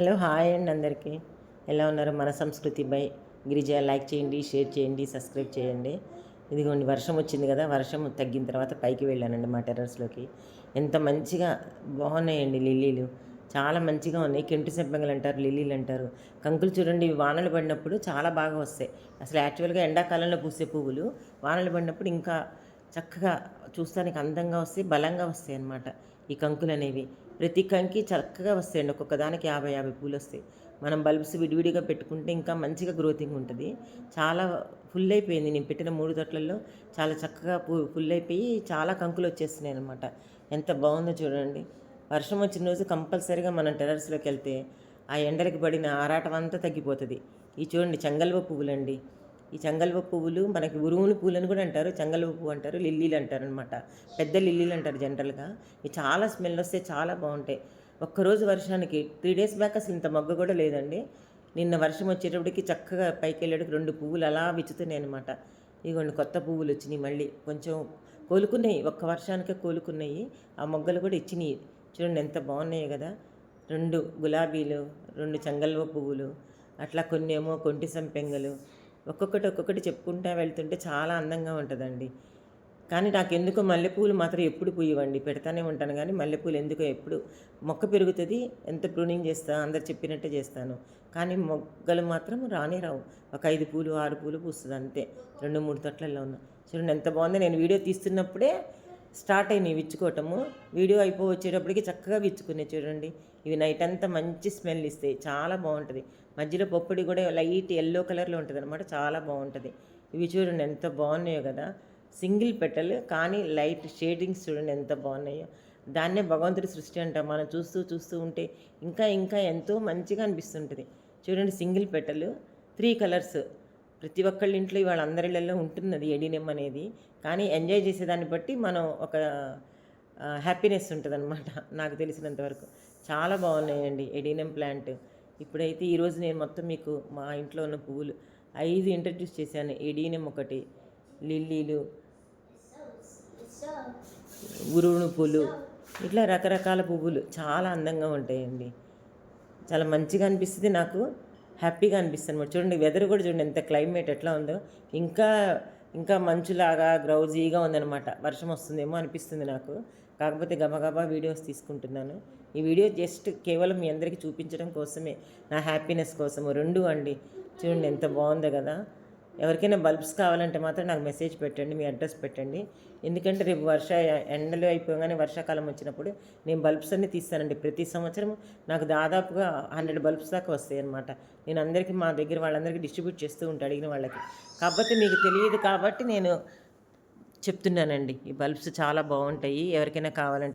Hello hi అండి అందరికీ. ఎలా ఉన్నారు? మన సంస్కృతి బై గిరిజ లైక్ చేయండి షేర్ చేయండి సబ్స్క్రైబ్ చేయండి. ఇదిగోండి వర్షం వచ్చింది కదా వర్షం తగ్గిన తర్వాత పైకి వెళ్ళానండి మా టెర్రస్లోకి. ఎంత మంచిగా బాగున్నాయండి లిల్లీలు. చాలా మంచిగా ఉన్నాయి. కెంటు సెంపంగలు అంటారు లిల్లీలు అంటారు. కంకులు చూడండి వానలు పడినప్పుడు చాలా బాగా వస్తాయి. అసలు యాక్చువల్గా ఎండాకాలంలో పూసే పువ్వులు వానలు పడినప్పుడు ఇంకా చక్కగా చూస్తానికి అందంగా వస్తాయి బలంగా వస్తాయి అన్నమాట ఈ కంకులు అనేవి ప్రతి కంకి చక్కగా వస్తాయండి. ఒక్కొక్క దానికి యాభై యాభై పూలు వస్తాయి. మనం బల్బ్స్ విడివిడిగా పెట్టుకుంటే ఇంకా మంచిగా గ్రోతింగ్ ఉంటుంది. చాలా ఫుల్ అయిపోయింది. నేను పెట్టిన మూడు తొట్లలో చాలా చక్కగా పూ ఫుల్ అయిపోయి చాలా కంకులు వచ్చేస్తున్నాయి అనమాట ఎంత బాగుందో చూడండి. వర్షం వచ్చిన రోజు కంపల్సరీగా మనం టెరర్స్లోకి వెళ్తే ఆ ఎండలకి పడిన ఆరాటం అంతా తగ్గిపోతుంది. ఈ చూడండి చెంగల్వ పువ్వులండి. ఈ చంగల్వ పువ్వులు మనకి ఉరువుని పూలని కూడా అంటారు చంగల్వ పువ్వు అంటారు లిల్లీలు అంటారు అనమాట పెద్ద లిల్లీలు అంటారు జనరల్గా. ఇవి చాలా స్మెల్ వస్తే చాలా బాగుంటాయి. ఒక్కరోజు వర్షానికి త్రీ డేస్ బ్యాక్ అసలు ఇంత మొగ్గ కూడా లేదండి. నిన్న వర్షం వచ్చేటప్పటికి చక్కగా పైకి వెళ్ళేటికి రెండు పువ్వులు అలా విచ్చుతున్నాయి అనమాట ఇదిగోండి కొత్త పువ్వులు వచ్చినాయి మళ్ళీ. కొంచెం కోలుకున్నాయి ఒక్క వర్షానికే కోలుకున్నాయి. ఆ మొగ్గలు కూడా ఇచ్చినాయి. చూడండి ఎంత బాగున్నాయి కదా. రెండు గులాబీలు రెండు చంగల్వ పువ్వులు అట్లా కొన్ని ఏమో కొంటి సంపెంగలు ఒక్కొక్కటి ఒక్కొక్కటి చెప్పుకుంటా వెళ్తుంటే చాలా అందంగా ఉంటుందండి. కానీ నాకు ఎందుకో మల్లెపూలు మాత్రం ఎప్పుడు పూయవండి. పెడతానే ఉంటాను కానీ మల్లెపూలు ఎందుకో ఎప్పుడు. మొక్క పెరుగుతుంది ఎంత ప్రూనింగ్ చేస్తా అందరు చెప్పినట్టే చేస్తాను. కానీ మొగ్గలు మాత్రం రానే రావు. ఒక ఐదు పూలు ఆరు పూలు పూస్తుంది అంతే. రెండు మూడు తొట్లలో ఉన్న. చూడండి ఎంత బాగుందో. నేను వీడియో తీస్తున్నప్పుడే స్టార్ట్ అయినాయి విచ్చుకోవటము. వీడియో అయిపో వచ్చేటప్పటికి చక్కగా విచ్చుకునే చూడండి. ఇవి నైట్ అంతా మంచి స్మెల్ ఇస్తాయి. చాలా బాగుంటుంది. మధ్యలో పప్పుడి కూడా లైట్ ఎల్లో కలర్లో ఉంటుంది అనమాట చాలా బాగుంటుంది. ఇవి చూడండి ఎంత బాగున్నాయో కదా. సింగిల్ పెటల్ కానీ లైట్ షేడింగ్స్ చూడండి ఎంత బాగున్నాయో. దాన్నే భగవంతుడి సృష్టి అంటాం. మనం చూస్తూ చూస్తూ ఉంటే ఇంకా ఇంకా ఎంతో మంచిగా అనిపిస్తుంటుంది. చూడండి సింగిల్ పెటల్ త్రీ కలర్స్. ప్రతి ఒక్కళ్ళ ఇంట్లో ఇవాళ అందరిళ్ళల్లో అది ఎడినెమ్ అనేది. కానీ ఎంజాయ్ చేసేదాన్ని బట్టి మనం ఒక హ్యాపీనెస్ ఉంటుంది అనమాట నాకు తెలిసినంతవరకు చాలా బాగున్నాయండి ఎడినెమ్ ప్లాంట్. ఇప్పుడైతే ఈరోజు నేను మొత్తం మీకు మా ఇంట్లో ఉన్న పువ్వులు ఐదు ఇంట్రడ్యూస్ చేశాను. ఎడినెమ్ ఒకటి లిల్లీలు ఉరువును పూలు ఇట్లా రకరకాల పువ్వులు చాలా అందంగా ఉంటాయండి. చాలా మంచిగా అనిపిస్తుంది నాకు. హ్యాపీగా అనిపిస్తుంది అనమాట చూడండి వెదర్ కూడా చూడండి ఎంత క్లైమేట్ ఎట్లా ఉందో. ఇంకా ఇంకా మంచులాగా గ్రౌజీగా ఉందన్నమాట. వర్షం వస్తుందేమో అనిపిస్తుంది నాకు. కాకపోతే గబగబా వీడియోస్ తీసుకుంటున్నాను. ఈ వీడియో జస్ట్ కేవలం మీ అందరికీ చూపించడం కోసమే. నా హ్యాపీనెస్ కోసము. రెండు అండి. చూడండి ఎంత బాగుందో కదా. ఎవరికైనా బల్బ్స్ కావాలంటే మాత్రం నాకు మెసేజ్ పెట్టండి మీ అడ్రస్ పెట్టండి. ఎందుకంటే రేపు వర్ష ఎండలు అయిపోగానే వర్షాకాలం వచ్చినప్పుడు నేను బల్బ్స్ అన్నీ తీస్తానండి. ప్రతి సంవత్సరం నాకు దాదాపుగా హండ్రెడ్ బల్బ్స్ దాకా వస్తాయి అనమాట నేను అందరికీ మా దగ్గర వాళ్ళందరికీ డిస్ట్రిబ్యూట్ చేస్తూ ఉంటాను అడిగిన వాళ్ళకి. కాకపోతే మీకు తెలియదు కాబట్టి నేను చెప్తున్నానండి. ఈ బల్బ్స్ చాలా బాగుంటాయి. ఎవరికైనా కావాలంటే